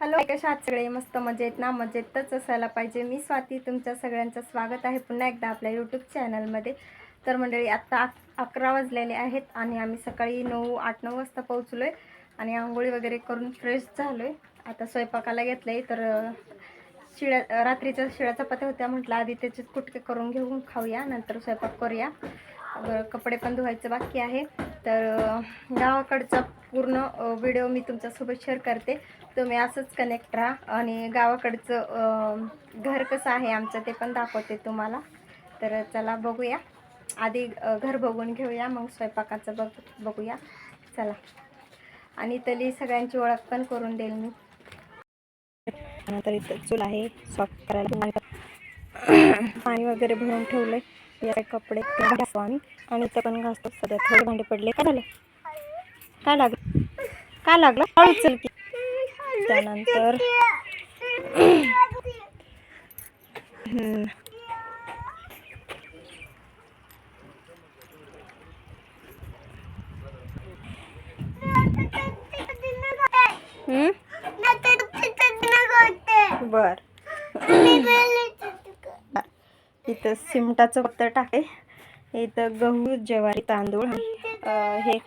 Hello कशा आहात सगळे? मस्त मजेत ना? मजेतच असायला पाहिजे. मी स्वाती तुमच्या सगळ्यांचं स्वागत आहे पुन्हा एकदा आपल्या यूट्यूब चॅनलमध्ये तर मंडळी आत्ता अक अकरा वाजलेले आहेत आणि आम्ही सकाळी नऊ आठ नऊ वाजता पोहोचलो आहे आणि आंघोळी वगैरे करून फ्रेश झालो आहे आता स्वयंपाकाला घेतलं आहे तर शिळ्या रात्रीच्या शिळ्या चपात्या होत्या म्हटलं आधी त्याचे कुटके करून घेऊन खाऊया नंतर स्वयंपाक करूया. बरं, कपडे पण धुवायचं बाकी आहे. तर गावाकडचा पूर्ण व्हिडिओ मी तुमच्यासोबत शेअर करते. तुम्ही असंच कनेक्ट राहा. आणि गावाकडचं घर कसं आहे आमचं ते पण दाखवते तुम्हाला. तर चला बघूया. आधी घर बघून घेऊया. मग स्वयंपाकाचं बघ बघूया. चला. आणि तरी सगळ्यांची ओळख पण करून देईल मी. तर इथं चूल आहे. स्वयंपाक करायला पाणी वगैरे भरून ठेवलंय. या कपडे घासतो आम्ही. आणि इथं पण घासतो. सध्या थोडे भांडे पडले. काय झालं? काय लागलं? काय लागलं? हळू चल की त्यानंतर बर. इथं सिमटाचं पत्तर टाके. इथं गहू ज्वारी तांदूळ हे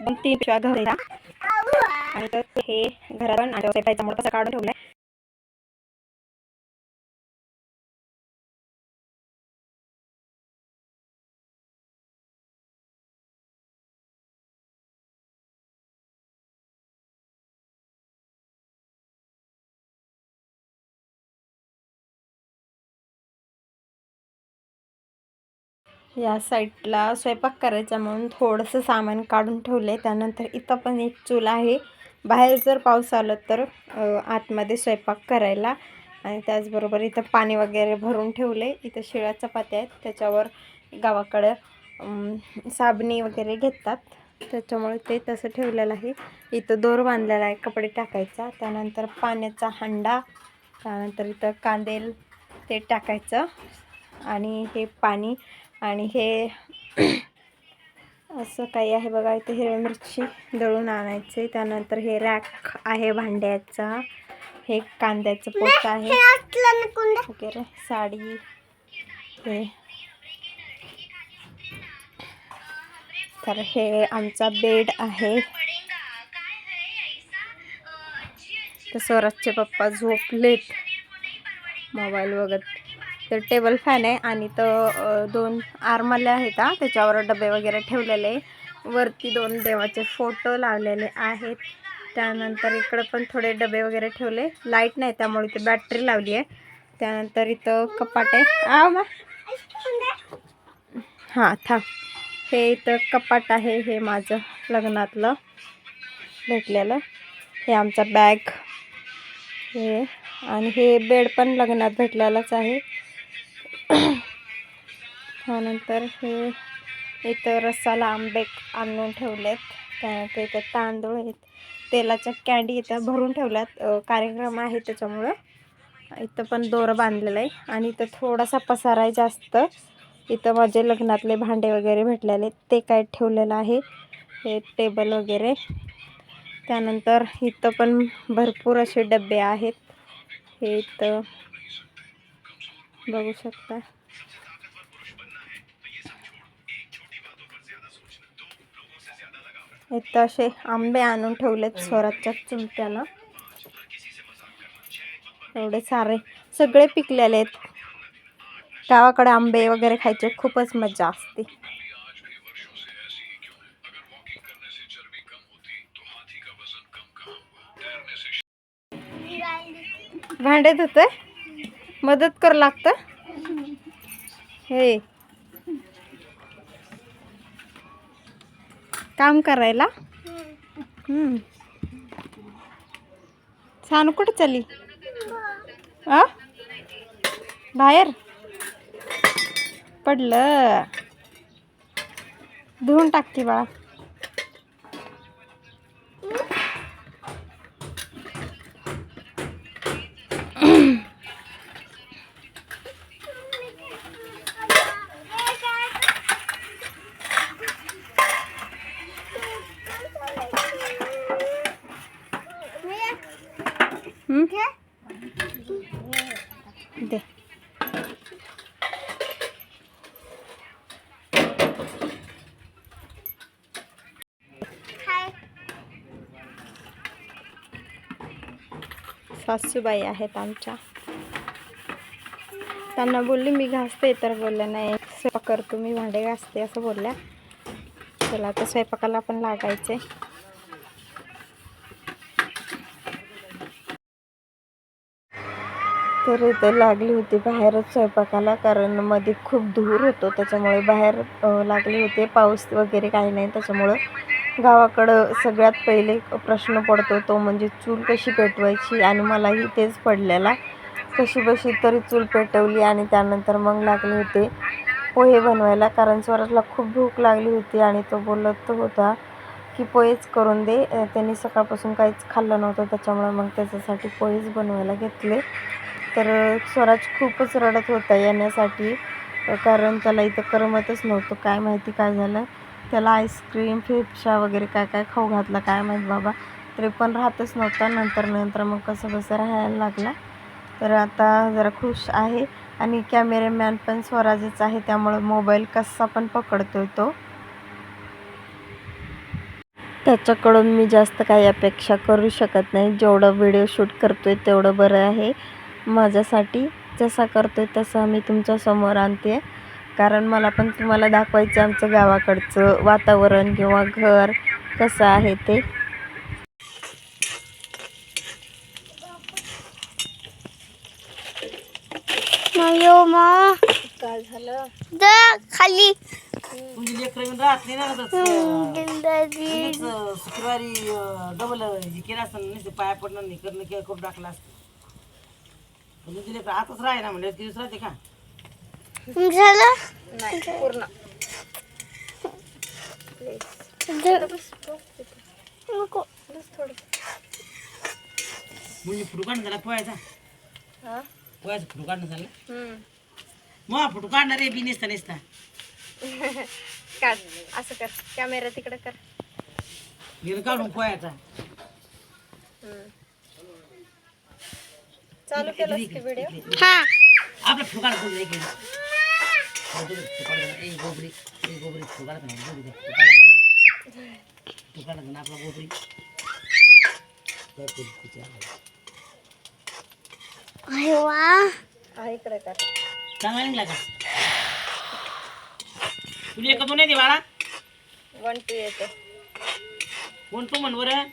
दोन तीन पिशव्या गहू आणि तर हे घरात पण आणि स्वयंपाकाचा मोठा तसा काढून ठेवलाय. या साईडला स्वयंपाक करायचा म्हणून थोडंसं सामान काढून ठेवलं आहे त्यानंतर इथं पण एक चूल आहे. बाहेर जर पाऊस आलं तर आतमध्ये स्वयंपाक करायला. आणि त्याचबरोबर इथं पाणी वगैरे भरून ठेवले इथं शिळ्या चपात्या आहेत. त्याच्यावर गावाकडं साबणी वगैरे घेतात. त्याच्यामुळे ते तसं ठेवलेलं आहे. इथं दोर बांधलेला आहे कपडे टाकायचा. त्यानंतर पाण्याचा हंडा त्यानंतर इथं कांदेल ते टाकायचं. आणि हे पाणी आणि हे असं काही आहे बघा इथे हिरव्या मिरची दळून आणायचे. त्यानंतर हे रॅक आहे भांड्याचा. हे कांद्याचं पोत आहे. वगैरे साडी. हे. तर हे आमचा बेड आहे. तर स्वराजचे पप्पा झोपलेत. मोबाईल बघत तर टेबल फॅन आहे आणि तर दोन आरमाले आहेत हा. त्याच्यावर डबे वगैरे ठेवलेले आहे. वरती दोन देवाचे फोटो लावलेले आहेत. त्यानंतर इकडं पण थोडे डबे वगैरे ठेवले. लाइट नाही त्यामुळे इथे बॅटरी लावली आहे. त्यानंतर इथं कपाट आहे. आ हां थांब. हे इथं कपाट आहे हे माझं लग्नातलं भेटलेलं. हे आमचा बॅग. हे. आणि हे बेड पण लग्नात भेटलेलंच आहे. त्यानंतर हे इथं रसाला आंबे आणून ठेवलेत. त्यानंतर इथं तांदूळ आहेत. तेलाच्या कॅन्डी इथं भरून ठेवल्यात. कार्यक्रम आहे त्याच्यामुळं. इथं पण दोरं बांधलेलं आहे. आणि इथं थोडासा पसारा आहे जास्त. इथं माझे लग्नातले भांडे वगैरे भेटलेले ते काय ठेवलेलं आहे. हे टेबल वगैरे. त्यानंतर इथं पण भरपूर असे डबे आहेत. हे इथं बघू शकता. इथं असे आंबे आणून ठेवलेत स्वराजच्या चुलत्यानं. एवढे सारे सगळे पिकलेले आहेत. गावाकडे आंबे वगैरे खायचे खूपच मजा असते. भांडे धुतोय? मदत कर लागतं? हे. काम करायला? छान कुठं चाली आ बाहेर? पडलं. धुवून टाकते बाळा. दे. सासूबाई आहेत आमच्या. त्यांना बोलली मी घासते. तर बोलल्या नाही स्वयंपाक करतो मी भांडे घासते असं बोलल्या. चला आता स्वयंपाकाला पण लागायचे तर इथं लागली होती बाहेरच स्वयंपाकाला कारण मध्ये खूप धूर होतो त्याच्यामुळे बाहेर लागले होते. पाऊस वगैरे काही नाही त्याच्यामुळं गावाकडं सगळ्यात पहिले प्रश्न पडतो तो म्हणजे चूल कशी पेटवायची आणि मलाही तेच पडलेला. कशी बशी तरी चूल पेटवली आणि त्यानंतर मग लागले होते पोहे बनवायला कारण स्वराजला खूप भूक लागली होती आणि तो बोलत होता की पोहेच करून दे. त्यांनी सकाळपासून काहीच खाल्लं नव्हतं त्याच्यामुळे मग त्याच्यासाठी पोहेच बनवायला घेतले. तर स्वराज खूपच रडत होता येण्यासाठी. कारण त्याला इथं करमतच नव्हतं. काय माहिती काय झालं? त्याला आईस्क्रीम फेपशा वगैरे काय काय खाऊ घातला काय माहीत बाबा. तरी पण राहतच नव्हता. नंतर नंतर मग कसं कसं राहायला लागला. तर आता जरा खुश आहे. आणि कॅमेरामॅन पण स्वराजच आहे. त्यामुळं मोबाईल कसा पण पकडतो तो. त्याच्याकडून मी जास्त काही अपेक्षा करू शकत नाही. जेवढं व्हिडिओ शूट करतो आहे तेवढं बरं आहे. माझ्यासाठी. जसा करतोय तसा मी तुमच्यासमोर आणते. कारण मला पण तुम्हाला दाखवायचं आमचं गावाकडचं वातावरण किंवा घर कसं आहे ते. मयो मग काय झालं? खाली. म्हणजे लेकरं येऊन राहत नाही ना तसं. लगेच, अं, शुक्रवारी डबल हे केलं असतं नुसते पाया पडणार नाही करणं केलं करून टाकलं असतं. म्हणजे लेकरं आताच राही ना म्हणजे दिवस राहते का? झालं? नाही पूर्ण. नको. थोडं. म्हणजे फोटो काढणं झाला पोहायचा? हां? पोहायचा फोटो काढणं झालं? हम्म. मग फोटो काढणार रे बी नेसता नेसता. काढ असं कर कॅमेरा तिकडे कर. गेलं काढून पोहायचा. हम्म. चालू केलंस की व्हिडिओ हा. आपला काढ बोल काढ ए गोबरी ए गोबरी फोटो काढत नाही गोबरी फोटो काढत ना. फोटो काढत ना आपला गोबरी. काय करू तिच्या? अरे वा. हा इकडे कर. चांगला निघला का? तुला एक दोन येते बाळा. वन टू येते. कोण तू म्हण बरं.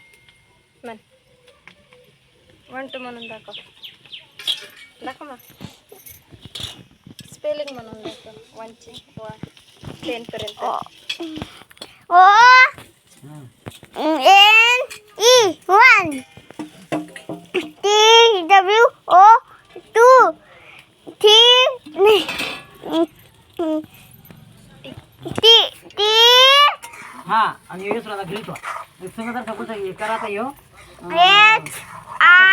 वन टू म्हणून दाखव दाखव मग स्पेलिंग म्हणून दाखव वनची वन टेन पर्यंत ओ हां N E one T W O two T T T हा आणि येस राहता घरी तो सगळं जर सपोज हे करा आता येऊ एच आय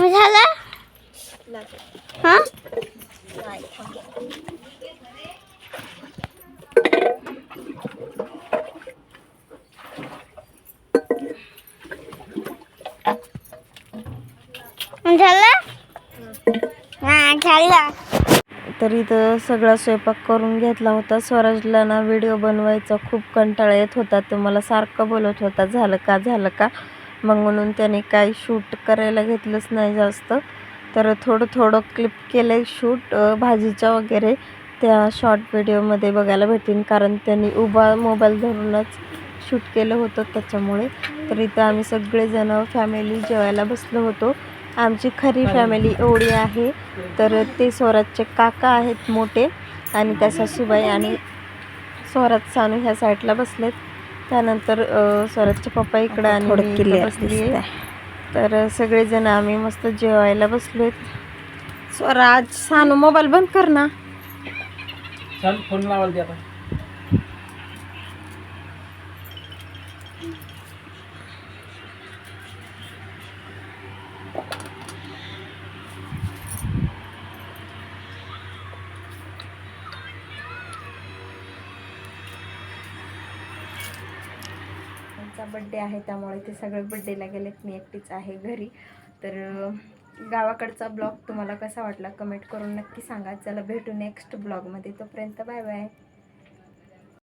झालं? लागेल. झालं? झालं. तर इथं सगळा स्वयंपाक करून घेतला होता. स्वराजला ना व्हिडिओ बनवायचा खूप कंटाळा येत होता. तो मला सारखं बोलत होता झालं का झालं का? मग म्हणून त्याने काही शूट करायला घेतलंच नाही जास्त. तर थोडं थोडं क्लिप केलं आहे शूट भाजीच्या वगैरे. त्या शॉर्ट व्हिडिओमध्ये बघायला भेटेन. कारण त्यांनी उभा मोबाईल धरूनच शूट केलं होतं त्याच्यामुळे. तर इथं आम्ही सगळेजणं फॅमिली जेवायला बसलो होतो. आमची खरी फॅमिली एवढी आहे. तर ते स्वराजचे काका आहेत मोठे. आणि त्या सासूबाई आणि स्वराज सानू ह्या साईडला बसलेत. त्यानंतर स्वराजचे पप्पा इकडं आणि बसली तर अ, सगळेजण आम्ही मस्त जेवायला बसलोत स्वराज सानू मोबाईल बंद कर ना. चल फोन लावायला बड्डे आहे त्यामुळे ते सगळे बड्डेला गेलेत. मी एकटीच आहे घरी. तर गावाकडचा ब्लॉग तुम्हाला कसा वाटला? कमेंट करून नक्की सांगा. चला भेटू नेक्स्ट ब्लॉगमध्ये तोपर्यंत बाय बाय